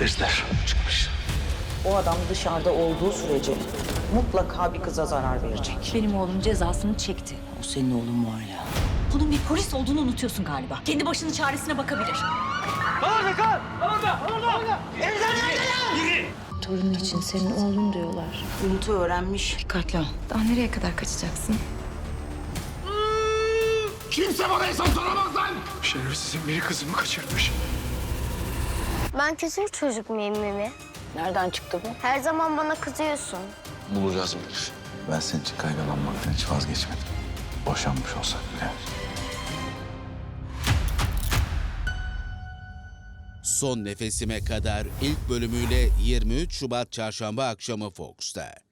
Ejder çıkmış. O adam dışarıda olduğu sürece mutlaka bir kıza zarar verecek. Benim oğlum cezasını çekti. O senin oğlun var ya. Bunun bir polis olduğunu unutuyorsun galiba. Kendi başının çaresine bakabilir. Torunu için senin oğlun diyorlar. Umut'u öğrenmiş. Dikkatli ol. Daha nereye kadar kaçacaksın? Şerefsizin biri kızımı kaçırmış. Ben kötü bir çocuk muyum Mimi? Nereden çıktı bu? Her zaman bana kızıyorsun. Bulacağız Elif. Ben senin için kaygılanmaktan hiç vazgeçmedim. Boşanmış olsak bile. Son Nefesime kadar ilk bölümüyle 23 Şubat Çarşamba akşamı Fox'ta.